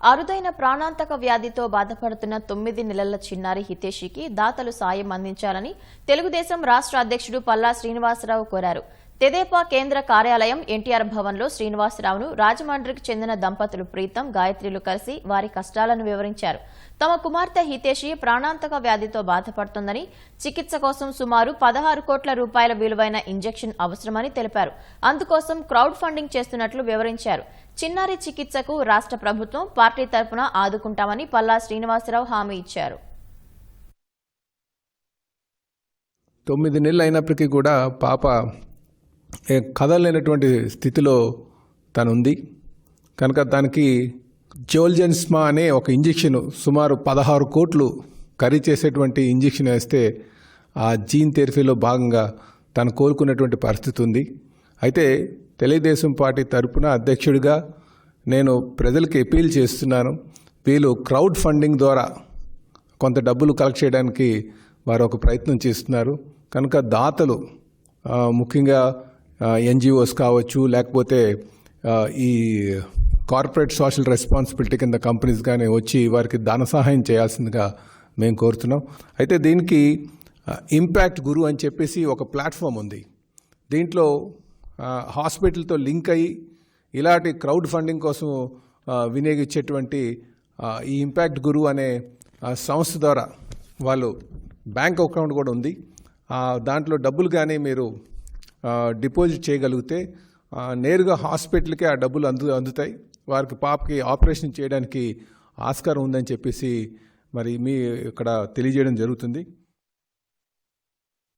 అరుదైన ప్రాణాంతక వ్యాధితో బాధపడుతున్న తొమ్మిది నెలల చిన్నారి హితేషికి దాతలు సాయం అందించాలని తెలుగుదేశం రాష్ట్ర అధ్యక్షుడు పల్లా శ్రీనివాసరావు కోరారు. తెదేపా కేంద్ర కార్యాలయం ఎన్టీఆర్ భవన్లో శ్రీనివాసరావును రాజమండ్రికి చెందిన దంపతులు ప్రీతం గాయత్రిలు కలిసి వారి కష్టాలను వివరించారు. తమ కుమార్తె హితేషి ప్రాణాంతక వ్యాధితో బాధపడుతుందని చికిత్స కోసం సుమారు పదహారు కోట్ల రూపాయల విలువైన ఇంజెక్షన్ అవసరమని తెలిపారు. అందుకోసం క్రౌడ్ ఫండింగ్ చేస్తున్నట్లు వివరించారు. చిన్నారి చికిత్సకు రాష్ట్ర ప్రభుత్వం పార్టీ తరపున ఆదుకుంటామని పల్లా శ్రీనివాసరావు హామీ ఇచ్చారు. తొమ్మిది నెలలు అయినప్పటికీ కూడా పాప కదలలేనటువంటి స్థితిలో తను ఉంది కనుక దానికి జోల్జెన్స్మా అనే ఒక ఇంజెక్షన్ సుమారు పదహారు కోట్లు ఖరీ చేసేటువంటి ఇంజెక్షన్ వేస్తే ఆ జీన్ థెరపీలో భాగంగా తను కోలుకున్నటువంటి పరిస్థితి ఉంది. అయితే తెలుగుదేశం పార్టీ తరపున అధ్యక్షుడిగా నేను ప్రజలకు అపీల్ చేస్తున్నాను. వీళ్ళు క్రౌడ్ ఫండింగ్ ద్వారా కొంత డబ్బులు కలెక్ట్ చేయడానికి వారు ఒక ప్రయత్నం చేస్తున్నారు. కనుక దాతలు ముఖ్యంగా ఎన్జిఓస్ కావచ్చు లేకపోతే ఈ కార్పొరేట్ సోషల్ రెస్పాన్సిబిలిటీ కింద కంపెనీస్ కానీ వచ్చి వారికి ధన సహాయం చేయాల్సిందిగా మేము కోరుతున్నాం. అయితే దీనికి ఇంపాక్ట్ గురు అని చెప్పేసి ఒక ప్లాట్ఫామ్ ఉంది. దీంట్లో హాస్పిటల్తో లింక్ అయ్యి ఇలాంటి క్రౌడ్ ఫండింగ్ కోసం వినియోగించేటువంటి ఈ ఇంపాక్ట్ గురు అనే సంస్థ ద్వారా వాళ్ళు బ్యాంక్ అకౌంట్ కూడా ఉంది. దాంట్లో డబ్బులు కానీ మీరు డిపాజిట్ చేయగలిగితే నేరుగా హాస్పిటల్కి ఆ డబ్బులు అందు అందుతాయి. వారికి పాపకి ఆపరేషన్ చేయడానికి ఆస్కారం ఉందని చెప్పేసి మరి మీ ఇక్కడ తెలియజేయడం జరుగుతుంది.